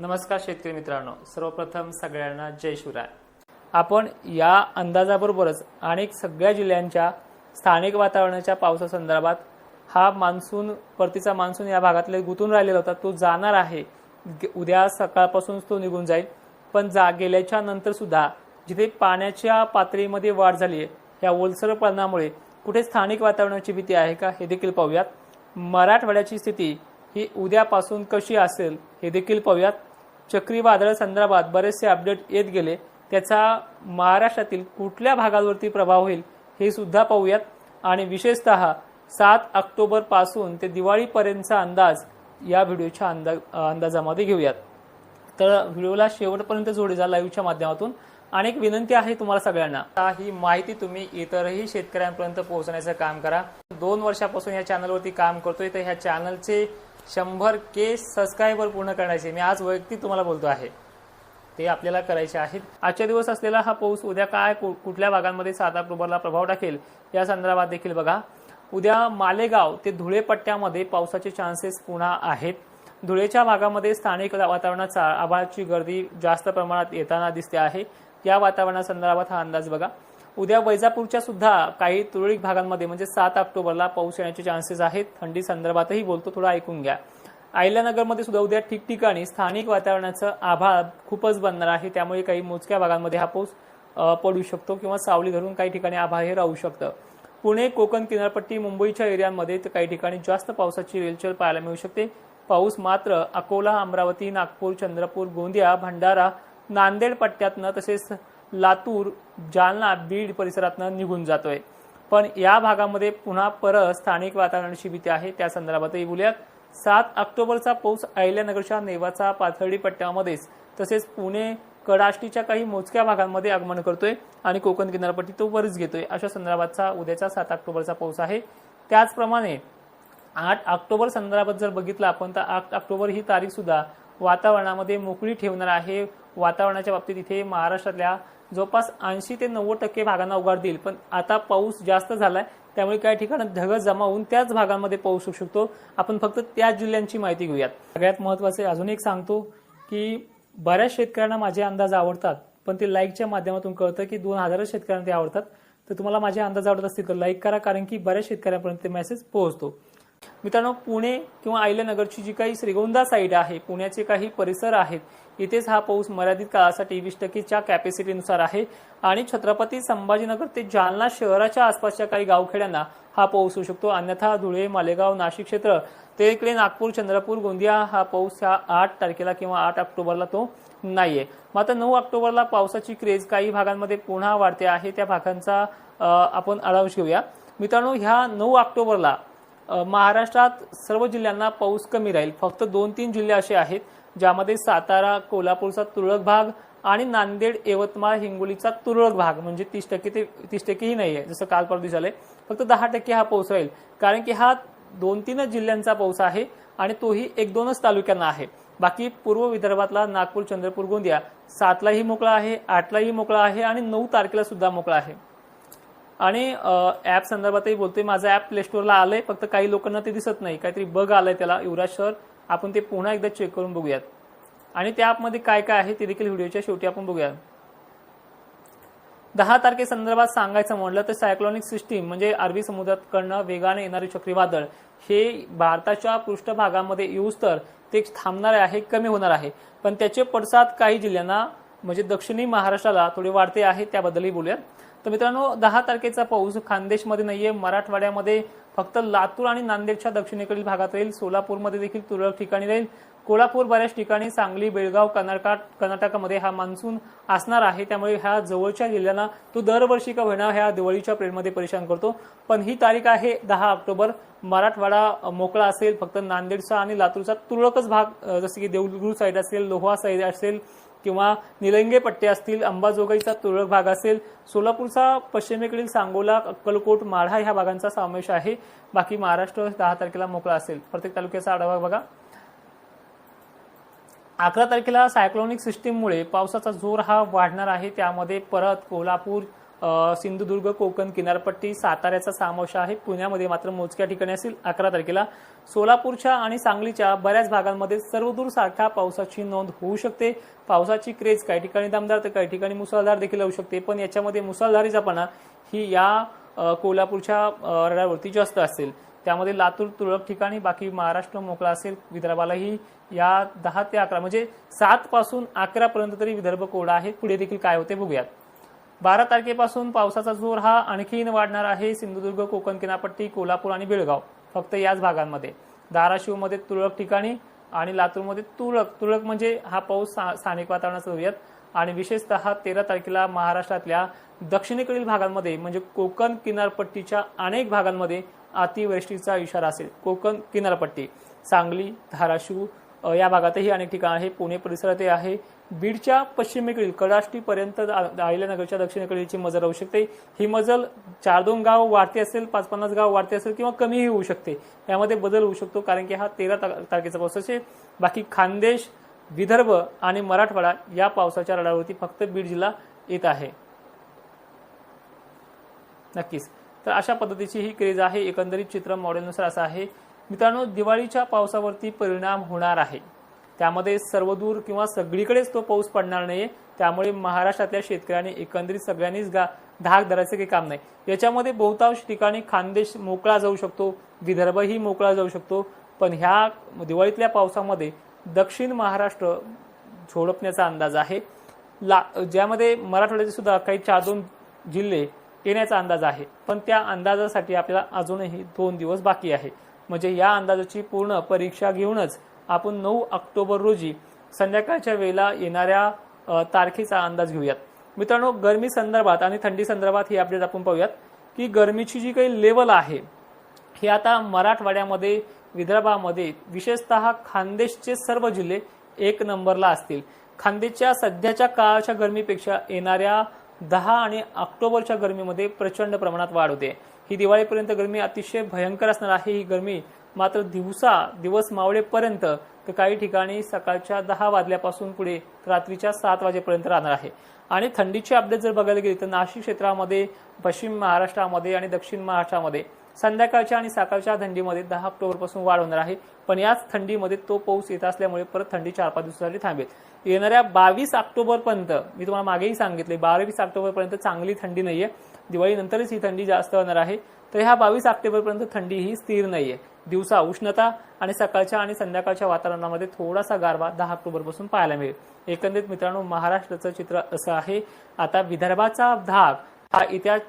नमस्कार शेतकरी मित्रांनो सर्वप्रथम सगळ्यांना जय शिवराय. आपण या अंदाजाबरोबरच अनेक सगळ्या जिल्ह्यांच्या स्थानिक वातावरणाच्या पावसासंदर्भात हा मान्सून परतीचा मान्सून या भागातले गुंतून राहिलेला होता तो जाणार आहे. उद्या सकाळपासूनच तो निघून जाईल. पण जा गेल्याच्यानंतर सुद्धा जिथे पाण्याच्या पातळीमध्ये वाढ झाली आहे या ओलसरपणामुळे कुठे स्थानिक वातावरणाची भीती आहे का हे देखील पाहूयात. मराठवाड्याची स्थिती ही उद्यापासून कशी असेल हे देखील पाहूयात. चक्रीवादळ संदर्भात बरेचसे अपडेट येत गेले. त्याचा महाराष्ट्रातील कुठल्या भागांवरती प्रभाव होईल हे सुद्धा पाहूयात. आणि विशेषतः सात ऑक्टोबरपासून ते दिवाळीपर्यंतचा अंदाज या व्हिडिओच्या अंदाज अंदाजामध्ये घेऊयात. तर व्हिडिओला शेवटपर्यंत जोडी जा लाईव्हच्या माध्यमातून. अनेक विनंती आहे तुम्हाला सगळ्यांना. आता ही माहिती तुम्ही इतरही शेतकऱ्यांपर्यंत पोहोचण्याचं काम करा. दोन वर्षापासून या चॅनलवरती काम करतोय. तर ह्या चॅनलचे शंभर के सबस्क्रायबर पूर्ण करण्याचे. मी आज वैयक्तिक तुम्हाला बोलतो आहे. ते आपल्याला करायचे आहेत. आजच्या दिवस असलेला हा पाऊस उद्या काय कु- कुठल्या भागांमध्ये सात ऑक्टोबरला प्रभाव टाकेल या संदर्भात देखील बघा. उद्या मालेगाव ते धुळे पट्ट्यामध्ये पावसाचे चान्सेस पुन्हा आहेत. धुळेच्या भागामध्ये स्थानिक वातावरणाचा आभाळाची गर्दी जास्त प्रमाणात येताना दिसते आहे. या वातावरणासंदर्भात हा अंदाज बघा. उद्या वैजापूरच्या सुद्धा काही तुरळक भागांमध्ये म्हणजे सात ऑक्टोबरला पाऊस येण्याचे चान्सेस आहेत. थंडी संदर्भातही बोलतो थोडं ऐकून घ्या. अहिल्यानगरमध्ये सुद्धा उद्या ठिकठिकाणी स्थानिक वातावरणाचं आभाळ खूपच बनणार आहे. त्यामुळे काही मोजक्या भागांमध्ये हा पाऊस पडू शकतो किंवा सावली धरून काही ठिकाणी आभाळ हे राहू शकतं. पुणे कोकण किनारपट्टी मुंबईच्या एरियांमध्ये तर काही ठिकाणी जास्त पावसाची रेलचेल पाहायला मिळू शकते. पाऊस मात्र अकोला अमरावती नागपूर चंद्रपूर गोंदिया भंडारा नांदेड पट्ट्यातनं तसेच लातूर जालना बीड परिसरातनं निघून जातोय. पण या भागामध्ये पुन्हा परत स्थानिक वातावरणाची भीती आहे. त्या संदर्भातही बोलूयात. सात ऑक्टोबरचा पाऊस अहिल्यानगरच्या नेवाचा पाथर्डी पट्ट्यामध्येच तसेच पुणे कडाष्टीच्या काही मोजक्या भागांमध्ये आगमन करतोय आणि कोकण किनारपट्टी तो वरच घेतोय. अशा संदर्भातचा उद्याचा सात ऑक्टोबरचा पाऊस आहे. त्याचप्रमाणे आठ ऑक्टोबर संदर्भात जर बघितलं आपण तर आठ ऑक्टोबर ही तारीख सुद्धा वातावरणामध्ये मोकळी ठेवणार आहे. वातावरणाच्या बाबतीत इथे महाराष्ट्रातल्या जवळपास ऐंशी ते नव्वद टक्के भागांना उघाड देईल. पण आता पाऊस जास्त झालाय त्यामुळे काही ठिकाणी ढग जमा होऊन त्याच भागांमध्ये पाऊस होऊ शकतो. आपण फक्त त्याच जिल्ह्यांची माहिती घेऊयात. सगळ्यात महत्त्वाचे अजून एक सांगतो की बऱ्याच शेतकऱ्यांना माझे अंदाज आवडतात पण ते लाईकच्या माध्यमातून कळतं की दोन हजारच शेतकऱ्यांना ते आवडतात. तर तुम्हाला माझे अंदाज आवडत असतील तर लाईक करा कारण की बऱ्याच शेतकऱ्यांपर्यंत ते मेसेज पोहोचतो. मित्रांनो पुणे किंवा अहिल्यानगरची जी काही श्रीगोंदा साईड आहे पुण्याचे काही परिसर आहेत इथेच हा पाऊस मर्यादित काळासाठी वीस टक्केच्या कॅपॅसिटीनुसार आहे. आणि छत्रपती संभाजीनगर ते जालना शहराच्या आसपासच्या काही गावखेड्यांना हा पाऊस होऊ शकतो. अन्यथा धुळे मालेगाव नाशिक क्षेत्र ते इकडे नागपूर चंद्रपूर गोंदिया हा पाऊस ह्या आठ तारखेला किंवा आठ ऑक्टोबरला तो नाहीये. मात्र नऊ ऑक्टोबरला पावसाची क्रेज काही भागांमध्ये पुन्हा वाढते आहे. त्या भागांचा आपण आढावा घेऊया. मित्रांनो ह्या नऊ ऑक्टोबरला महाराष्ट्रात सर्व जिल्ह्यांना पाऊस कमी राहील. फक्त दोन तीन जिल्हे असे आहेत. ज्यामध्ये सातारा कोल्हापूरचा तुरळक भाग आणि नांदेड यवतमाळ हिंगोलीचा तुरळक भाग. म्हणजे तीस टक्के ते तीस टक्केही नाही आहे जसं काल परदेश झालंय फक्त दहा टक्के हा पाऊस राहील. कारण की हा दोन तीनच जिल्ह्यांचा पाऊस आहे आणि तोही एक दोनच तालुक्यांना आहे. बाकी पूर्व विदर्भातला नागपूर चंद्रपूर गोंदिया सातलाही मोकळा आहे आठलाही मोकळा आहे आणि नऊ तारखेला सुद्धा मोकळा आहे. आणि ऍप संदर्भातही बोलतोय. माझं ऍप प्ले स्टोअरला आलंय फक्त काही लोकांना ते दिसत नाही. काहीतरी बग आलाय त्याला. युवराज शहर आपण ते पुन्हा एकदा चेक करून बघूयात. आणि त्या ॲपमध्ये काय काय आहे ते देखील व्हिडिओच्या शेवटी आपण बघूयात. दहा तारखेसंदर्भात सांगायचं म्हणलं तर सायक्लॉनिक सिस्टीम म्हणजे अरबी समुद्रातकडनं वेगाने येणारे चक्रीवादळ हे भारताच्या पृष्ठभागामध्ये येऊस तर ते थांबणार आहे कमी होणार आहे. पण त्याचे पडसाद काही जिल्ह्यांना म्हणजे दक्षिणी महाराष्ट्राला थोडे वाढते आहे त्याबद्दलही बोलूयात. तर मित्रांनो दहा तारखेचा पाऊस खानदेशमध्ये नाहीये. मराठवाड्यामध्ये फक्त लातूर आणि नांदेडच्या दक्षिणेकडील भागात राहील. सोलापूरमध्ये देखील तुरळक ठिकाणी राहील. कोल्हापूर बऱ्याच ठिकाणी सांगली बेळगाव कर्नाटक कर्नाटकामध्ये हा मान्सून असणार आहे. त्यामुळे ह्या जवळच्या जिल्ह्यांना तो दरवर्षी का होईना ह्या दिवाळीच्या प्रेममध्ये परेशान करतो. पण ही तारीख आहे दहा ऑक्टोबर. मराठवाडा मोकळा असेल. फक्त नांदेडचा आणि लातूरचा तुरळकच भाग जसे की देऊळगुरू साईड असेल लोहा साईड असेल किंवा निलंगे पट्टे असतील अंबाजोगाईचा तुरळक भाग असेल सोलापूरचा पश्चिमेकडील सांगोला अक्कलकोट माढा ह्या भागांचा समावेश आहे. बाकी महाराष्ट्र दहा तारखेला मोकळा असेल. प्रत्येक तालुक्याचा आढावा बघा. अकरा तारखेला सायक्लॉनिक सिस्टीममुळे पावसाचा जोर हा वाढणार आहे. त्यामध्ये परत कोल्हापूर सिंधुदुर्ग कोकण किनारपट्टी साताऱ्याचा समावेश आहे. पुण्यामध्ये मात्र मोजक्या ठिकाणी असेल अकरा तारखेला. सोलापूरच्या आणि सांगलीच्या बऱ्याच भागांमध्ये सर्वदूर सारख्या पावसाची नोंद होऊ शकते. पावसाची क्रेज काही ठिकाणी दमदार तर काही ठिकाणी मुसळधार देखील होऊ शकते. पण याच्यामध्ये मुसळधारी ही या कोल्हापूरच्या रडावरती जास्त असेल. त्यामध्ये लातूर तुरळक ठिकाणी बाकी महाराष्ट्र मोकळा असेल. विदर्भालाही या दहा ते अकरा म्हणजे सात पासून अकरा पर्यंत तरी विदर्भ कोरडा आहे. पुढे देखील काय होते बघूयात. बारा तारखेपासून पावसाचा जोर हा आणखीन वाढणार आहे. सिंधुदुर्ग कोकण किनारपट्टी कोल्हापूर आणि बेळगाव फक्त याच भागांमध्ये. धाराशिवमध्ये तुरळक ठिकाणी आणि लातूरमध्ये तुरळक. तुरळक म्हणजे हा पाऊस स्थानिक वातावरणाचा जोरूयात आणि विशेषतः तेरा तारखेला महाराष्ट्रातल्या दक्षिणेकडील भागांमध्ये म्हणजे कोकण किनारपट्टीच्या अनेक भागांमध्ये अतिवृष्टीचा इशारा असेल. कोकण किनारपट्टी सांगली धाराशिव या भागातही अनेक ठिकाण आहे. पुणे परिसरातही आहे. बीडच्या पश्चिमेकडील कडाष्टीपर्यंत आहिल्यानगरच्या दक्षिणेकडीलची मजल राहू शकते. ही मजल चार दोन गाव वाढते असेल पाच पन्नास गाव वाढते असेल किंवा कमीही होऊ शकते. यामध्ये बदल होऊ शकतो कारण की हा तेरा तारखेचा पाऊस असेल. बाकी खानदेश विदर्भ आणि मराठवाडा या पावसाच्या रडावरती फक्त बीड जिल्हा येत आहे. नक्कीच. तर अशा पद्धतीची ही क्रेज आहे. एकंदरीत चित्र मॉडेलनुसार असं आहे. मित्रांनो दिवाळीच्या पावसावरती परिणाम होणार आहे. त्यामध्ये सर्वदूर किंवा सगळीकडेच तो पाऊस पडणार नाही त्यामुळे महाराष्ट्रातल्या शेतकऱ्यांनी एकंदरीत सगळ्यांनीच गा धाक धरायचं काही काम नाही. याच्यामध्ये बहुतांश ठिकाणी खानदेश मोकळा जाऊ शकतो विदर्भही मोकळा जाऊ शकतो. पण ह्या दिवाळीतल्या पावसामध्ये दक्षिण महाराष्ट्र झोडपण्याचा अंदाज आहे. ला ज्यामध्ये मराठवाड्याचे सुद्धा काही चार दोन जिल्हे येण्याचा अंदाज आहे. पण त्या अंदाजासाठी आपल्याला अजूनही दोन दिवस बाकी आहे. म्हणजे या अंदाजाची पूर्ण परीक्षा घेऊनच आपण नऊ ऑक्टोबर रोजी संध्याकाळच्या वेळेला येणाऱ्या तारखेचा अंदाज घेऊयात. मित्रांनो गरमी संदर्भात आणि थंडी संदर्भात ही अपडेट आपण पाहूयात की गरमीची जी काही लेवल आहे हे आता मराठवाड्यामध्ये विदर्भामध्ये विशेषतः खानदेशचे सर्व जिल्हे एक नंबरला असतील. खानदेशच्या सध्याच्या काळाच्या गरमीपेक्षा येणाऱ्या दहा आणि ऑक्टोबरच्या गरमीमध्ये प्रचंड प्रमाणात वाढ होते. ही दिवाळीपर्यंत गरमी अतिशय भयंकर असणार आहे. ही गरमी मात्र दिवसा दिवस मावळेपर्यंत तर काही ठिकाणी सकाळच्या दहा वाजल्यापासून पुढे रात्रीच्या सात वाजेपर्यंत राहणार आहे. आणि थंडीची अपडेट जर बघायला गेली तर नाशिक क्षेत्रामध्ये पश्चिम महाराष्ट्रामध्ये आणि दक्षिण महाराष्ट्रामध्ये संध्याकाळच्या आणि सकाळच्या थंडीमध्ये दहा ऑक्टोबरपासून वाढ होणार आहे. पण याच थंडीमध्ये तो पाऊस येत असल्यामुळे परत थंडी चार पाच दिवसासाठी थांबेल. येणाऱ्या बावीस ऑक्टोबरपर्यंत मी तुम्हाला मागेही सांगितले बावीस ऑक्टोबरपर्यंत चांगली थंडी नाहीये. दिवाळीनंतरच ही थंडी जास्त होणार आहे. तर ह्या बावीस ऑक्टोबरपर्यंत थंडी ही स्थिर नाहीये. दिवसा उष्णता आणि सकाळच्या आणि संध्याकाळच्या वातावरणामध्ये थोडासा गारवा दहा ऑक्टोबरपासून पाहायला मिळेल. एकंदरीत मित्रांनो महाराष्ट्राचं चित्र असं आहे. आता विदर्भाचा भाग हा इतिहास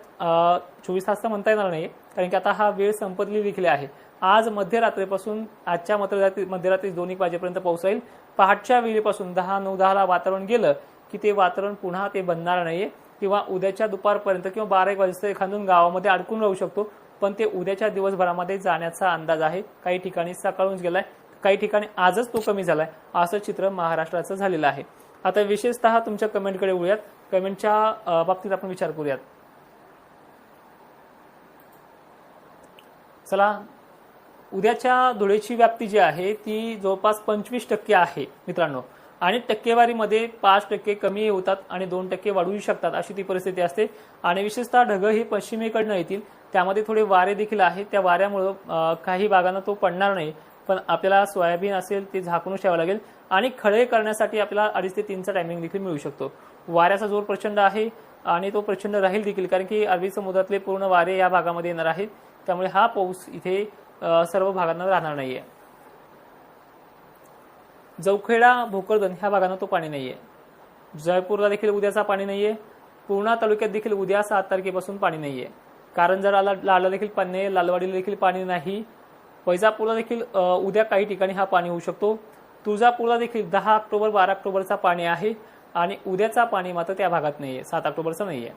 चोवीस तास तर म्हणता येणार नाही कारण की आता हा वेळ संपतली देखील आहे. आज मध्यरात्रीपासून आजच्या मध्यरात्री मध्यरात्री दोन एक वाजेपर्यंत पाऊस येईल पहाटच्या वेळेपासून दहा नऊ दहाला वातावरण गेलं की ते वातावरण पुन्हा ते बनणार नाहीये. किंवा उद्याच्या दुपारपर्यंत किंवा बारा एक वाजेपर्यंत एखादून गावामध्ये अडकून राहू शकतो. पण ते उद्याच्या दिवसभरामध्ये जाण्याचा अंदाज आहे. काही ठिकाणी सकाळूनच गेलाय. काही ठिकाणी आजच तो कमी झालाय. असं चित्र महाराष्ट्राचं झालेलं आहे. आता विशेषतः तुमच्या कमेंटकडे वळूयात. कमेंटच्या बाबतीत आपण विचार करूयात. चला उद्याच्या धुळेची व्याप्ती जी आहे ती जवळपास पंचवीस टक्के आहे मित्रांनो. आणि टक्केवारीमध्ये पाच टक्के कमी होतात आणि दोन टक्के वाढूही शकतात अशी ती परिस्थिती असते. आणि विशेषतः ढग ही पश्चिमेकडनं येतील. त्यामध्ये थोडे वारे देखील आहेत. त्या वाऱ्यामुळं काही भागांना तो पडणार नाही. पण आपल्याला सोयाबीन असेल ते झाकूनच ठेवावं लागेल. आणि खळे करण्यासाठी आपल्याला अडीच ते तीनचा टायमिंग देखील मिळू शकतो. वाऱ्याचा जोर प्रचंड आहे आणि तो प्रचंड राहील देखील. कारण की अरबी समुद्रातले पूर्ण वारे या भागामध्ये येणार आहेत. त्यामुळे हा पाऊस इथे सर्व भागांना राहणार नाहीये. जवखेडा भोकरदन ह्या भागांना तो पाणी नाहीये. जयपूरला देखील उद्याचा पाणी नाहीये. पूर्णा तालुक्यात देखील उद्या सात तारखेपासून पाणी नाहीये. कारंजाला लाडला देखील पाणी नाही लालवाडीला देखील पाणी नाही. वैजापूरला देखील उद्या काही ठिकाणी हा पाणी होऊ शकतो. तुळजापूरला देखील दहा ऑक्टोबर बारा ऑक्टोबरचा पाणी आहे आणि उद्याचा पाणी मात्र त्या भागात नाहीये. सात ऑक्टोबरचा नाहीये.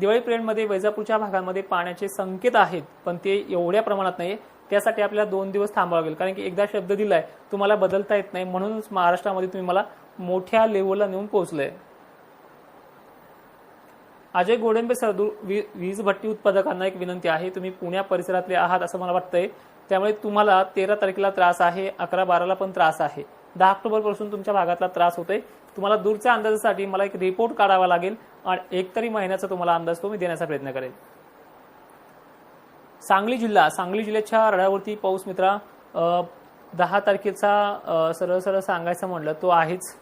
दिवाळी पिरियडमध्ये वैजापूरच्या भागामध्ये पाण्याचे संकेत आहेत पण ते एवढ्या प्रमाणात नाही त्यासाठी आपल्याला दोन दिवस थांबावं लागेल. कारण की एकदा शब्द दिलाय तुम्हाला बदलता येत नाही. म्हणूनच महाराष्ट्रामध्ये तुम्ही मला मोठ्या लेवलला नेऊन पोहोचलंय. अजय गोडेंबे सरदूर वी- वीज भट्टी उत्पादकांना एक विनंती आहे. तुम्ही पुण्या परिसरातले आहात असं मला वाटतंय. त्यामुळे तुम्हाला तेरा तारखेला त्रास आहे अकरा बाराला पण त्रास आहे. दहा ऑक्टोबरपासून तुमच्या भागातला त्रास होतोय. तुम्हाला दूरच्या अंदाजासाठी मला एक रिपोर्ट काढावा लागेल आणि एक तरी महिन्याचा तुम्हाला अंदाज तो मी देण्याचा प्रयत्न करेल सांगली जिल्हा सांगली जिल्ह्याच्या रडावरती पाऊस मित्रा दहा तारखेचा सरळ सरळ सांगायचं म्हणलं तो आहेच.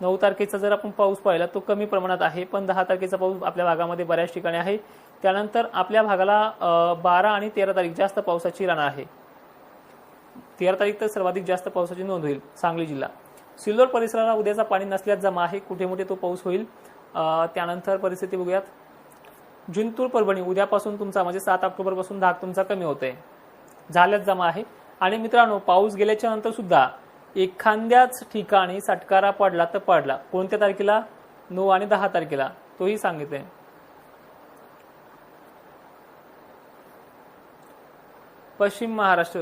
नऊ तारखेचा जर आपण पाऊस पाहिला तो कमी प्रमाणात आहे पण दहा तारखेचा पाऊस आपल्या भागामध्ये बऱ्याच ठिकाणी आहे. त्यानंतर आपल्या भागाला बारा आणि तेरा तारीख जास्त पावसाची राहणार आहे. तेरा तारीख तर सर्वाधिक जास्त पावसाची नोंद होईल सांगली जिल्हा. सिल्लोड परिसराला उद्याचा पाणी नसल्यास जमा आहे कुठे मोठे तो पाऊस होईल त्यानंतर परिस्थिती बघूयात. जिंतूर परभणी उद्यापासून तुमचा म्हणजे सात ऑक्टोबरपासून धाक तुमचा कमी होत आहे झाल्याच जमा आहे. आणि मित्रांनो पाऊस गेल्याच्यानंतर सुद्धा एखाद्याच ठिकाणी सटकारा पडला तर पडला. कोणत्या तारखेला? नऊ आणि दहा तारखेला. तोही सांगितलंय. पश्चिम महाराष्ट्र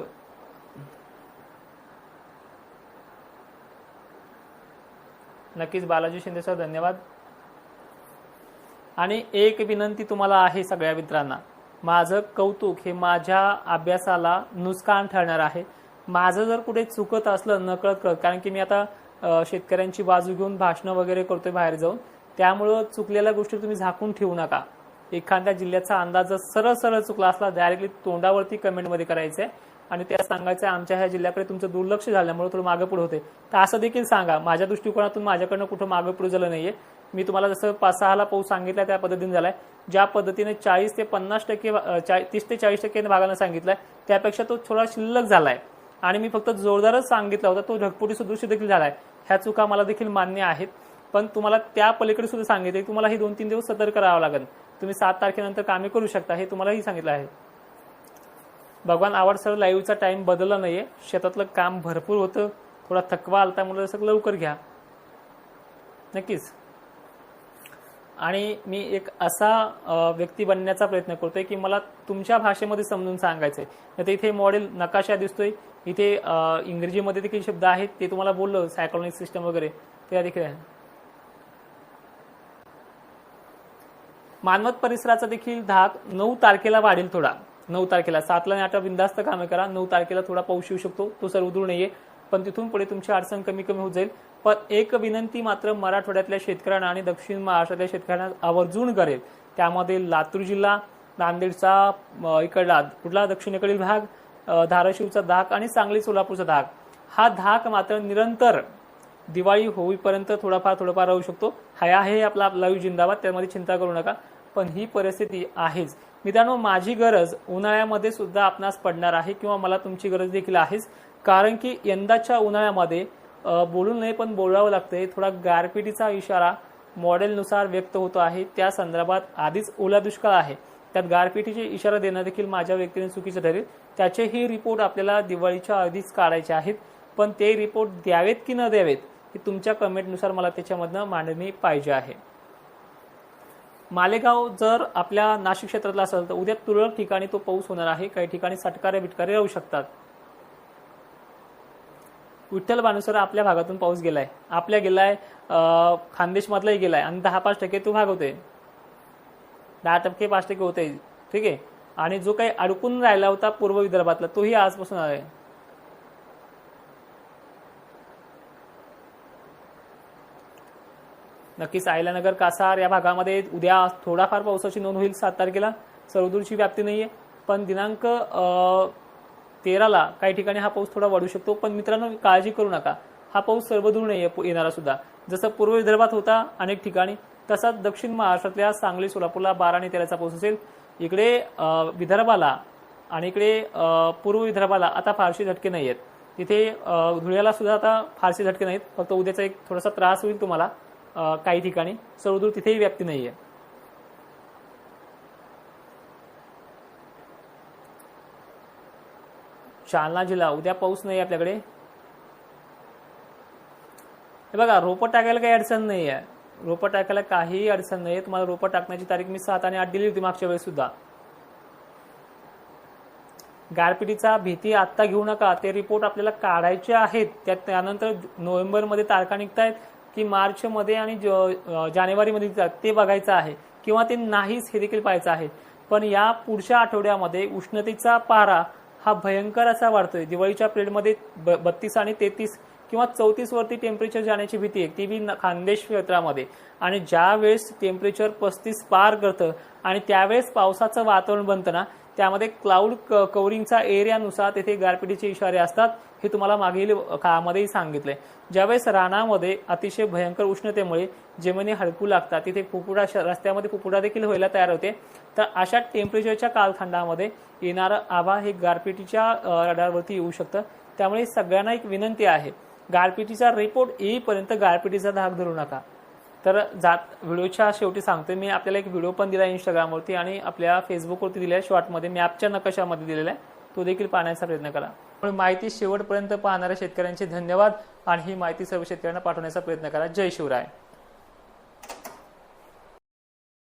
नक्कीच बालाजी शिंदे सर धन्यवाद. आणि एक विनंती तुम्हाला आहे सगळ्या मित्रांना. माझं कौतुक हे माझ्या अभ्यासाला नुकसान ठरणार आहे. माझं जर कुठे चुकत असलं नकळत कळत कारण की मी आता शेतकऱ्यांची बाजू घेऊन भाषणं वगैरे करतोय बाहेर जाऊन त्यामुळं चुकलेल्या गोष्टी तुम्ही झाकून ठेवू नका. एखाद्या जिल्ह्याचा अंदाज जर सरळ सरळ चुकला असला डायरेक्टली तोंडावरती कमेंटमध्ये करायचं आहे आणि त्या सांगायचं आमच्या ह्या जिल्ह्याकडे तुमचं दुर्लक्ष झाल्यामुळे थोडं मागे पुढे होते. तर असं देखील सांगा. माझ्या दृष्टिकोनातून माझ्याकडनं कुठं मागे पुढे झालं नाहीये. मी तुम्हाला जसं पाच सहाला पाऊस सांगितला त्या पद्धतीने झालाय. ज्या पद्धतीने चाळीस ते पन्नास टक्के तीस ते चाळीस टक्के भागानं सांगितलाय त्यापेक्षा तो थोडा शिल्लक झालाय. आणि मी फक्त जोरदारच सांगितला होता तो ढगपुटी सदृश देखील झालाय. ह्या चुका मला देखील मान्य आहेत. पण तुम्हाला त्या पलीकडे सुद्धा सांगितले की तुम्हाला हे दोन तीन दिवस सतर्क करावं लागेल. तुम्ही सात तारखेनंतर कामे करू शकता हे तुम्हालाही सांगितलं आहे. भगवान आवड सर लाईव्हचा टाइम बदलला नाहीये. शेतातलं काम भरपूर होतं. थोडा थकवा आलता त्यामुळे सगळं लवकर घ्या. नक्कीच. आणि मी एक असा व्यक्ती बनण्याचा प्रयत्न करतोय की मला तुमच्या भाषेमध्ये समजून सांगायचंय. आहे तर इथे मॉडेल नकाशा दिसतोय. इथे इंग्रजीमध्ये देखील शब्द आहेत. ते तुम्हाला बोललो सायकॉलॉनिक सिस्टम वगैरे. ते देखील आहे मानवत परिसराचा देखील धाक नऊ तारखेला वाढेल थोडा. नऊ तारखेला. सातला आणि आठला बिंदास्त कामे करा. नऊ तारखेला थोडा पाऊस येऊ शकतो. तो सर उधळू नाहीये पण तिथून पुढे तुमची अडचण कमी कमी होत जाईल. पण एक विनंती मात्र मराठवाड्यातल्या शेतकऱ्यांना आणि दक्षिण महाराष्ट्रातल्या शेतकऱ्यांना आवर्जून करेल. त्यामध्ये लातूर जिल्हा नांदेडचा इकडला कुठला? दक्षिणेकडील भाग धाराशिवचा धाक आणि सांगली सोलापूरचा धाक. हा धाक मात्र निरंतर दिवाळी होईपर्यंत थोडाफार थोडाफार राहू शकतो. हा आहे आपला लाईव्ह जिंदाबाद. त्यामध्ये चिंता करू नका. पण ही परिस्थिती आहेच. मित्रांनो माझी गरज उन्हाळ्यामध्ये सुद्धा आपणास पडणार आहे किंवा मला तुमची गरज देखील आहेच. कारण की यंदाच्या उन्हाळ्यामध्ये बोलू नये पण बोलावं लागतंय थोडा गारपिटीचा इशारा मॉडेलनुसार व्यक्त होतो आहे. त्या संदर्भात आधीच ओला दुष्काळ आहे. त्यात गारपिटीचे इशारा देणं देखील माझ्या व्यक्तीने चुकीचं ठरेल. त्याचेही रिपोर्ट आपल्याला दिवाळीच्या आधीच काढायचे आहेत. पण ते रिपोर्ट द्यावेत की न द्यावेत हे तुमच्या कमेंटनुसार मला त्याच्यामधनं मांडणी पाहिजे आहे. मालेगाव जर आपल्या नाशिक क्षेत्रातला असेल तर उद्या तुरळक ठिकाणी तो पाऊस होणार आहे. काही ठिकाणी सटकारे बिटकारे राहू शकतात. विठ्ठल बानुसर आपल्या भागातून पाऊस गेलाय. आपल्या गेलाय अं, खानदेशमधलाही गेलाय. आणि दहा पाच टक्के तो भाग होते दहा टक्के पाच टक्के होते ठीक आहे? आणि जो काही अडकून राहिला होता पूर्व विदर्भातला तोही आजपासून आहे नक्कीच आयलानगर कासार या भागामध्ये उद्या थोडाफार पावसाची नोंद होईल सात तारखेला. सर्वदूरची व्याप्ती नाहीये. पण दिनांक तेराला काही ठिकाणी हा पाऊस थोडा वाढू शकतो. पण मित्रांनो काळजी करू नका. हा पाऊस सर्वदूर नाही येणारा सुद्धा. जसं पूर्व विदर्भात होता अनेक ठिकाणी तसाच दक्षिण महाराष्ट्रातल्या सांगली सोलापूरला बारा आणि तेराचा पाऊस असेल. इकडे विदर्भाला आणि इकडे पूर्व विदर्भाला आता फारसे झटके नाही आहेत तिथे धुळ्याला सुद्धा आता फारसे झटके नाहीत. फक्त उद्याचा एक थोडासा त्रास होईल तुम्हाला. काही ठिकाणी. सर्वदूर तिथेही व्याप्ती नाहीये. जालना जिल्हा उद्या पाऊस नाही आपल्याकडे. हे बघा रोपं टाकायला काही अडचण नाही आहे रोपं टाकायला काहीही अडचण नाही तुम्हाला रोपं टाकण्याची तारीख मी सात आणि आठ दिली होती मागच्या वेळेस सुद्धा. गारपिटीचा भीती आत्ता घेऊ नका. ते रिपोर्ट आपल्याला काढायचे आहेत. त्यात त्यानंतर नोव्हेंबरमध्ये तारखा निघतायत. की मार्चमध्ये आणि ज- जानेवारीमध्ये निघतात ते बघायचं आहे. किंवा ते नाहीच हे देखील पाहायचं आहे. पण या पुढच्या आठवड्यामध्ये उष्णतेचा पारा हा भयंकर असा वाढतोय. दिवाळीच्या पिरियडमध्ये बत्तीस आणि तेहतीस किंवा चौतीस वरती टेम्परेचर जाण्याची भीती आहे. ती बी खान्देश खानदेश क्षेत्रामध्ये. आणि ज्या वेळेस टेम्परेचर पस्तीस पार करतं आणि त्यावेळेस पावसाचं वातावरण बनतं ना त्यामध्ये क्लाउड कवरिंगचा एरियानुसार तेथे गारपिटीचे इशारे असतात हे तुम्हाला मागील काळामध्येही सांगितले. ज्यावेळेस रानामध्ये अतिशय भयंकर उष्णतेमुळे जमिनी हडकू लागतात तिथे पुपुडा श- रस्त्यामध्ये पुपुडा देखील व्हायला तयार होते. तर अशा टेम्परेचरच्या कालखंडामध्ये येणारं आभा हे गारपिटीच्या रडारवरती येऊ शकतं. त्यामुळे सगळ्यांना एक विनंती आहे गारपिटीचा रिपोर्ट येईपर्यंत गारपिटीचा धाक धरू नका. तर जात व्हिडिओच्या शेवटी सांगतोय मी आपल्याला एक व्हिडिओ पण दिला इंस्टाग्रामवरती आणि आपल्या फेसबुकवरती दिलाय शॉर्टमध्ये मॅपच्या नकाशामध्ये दिलेला आहे. तो देखील पाहण्याचा प्रयत्न करा. पण माहिती शेवटपर्यंत पाहणाऱ्या शेतकऱ्यांचे धन्यवाद आणि ही माहिती सर्व शेतकऱ्यांना पाठवण्याचा प्रयत्न करा. जय शिवराय.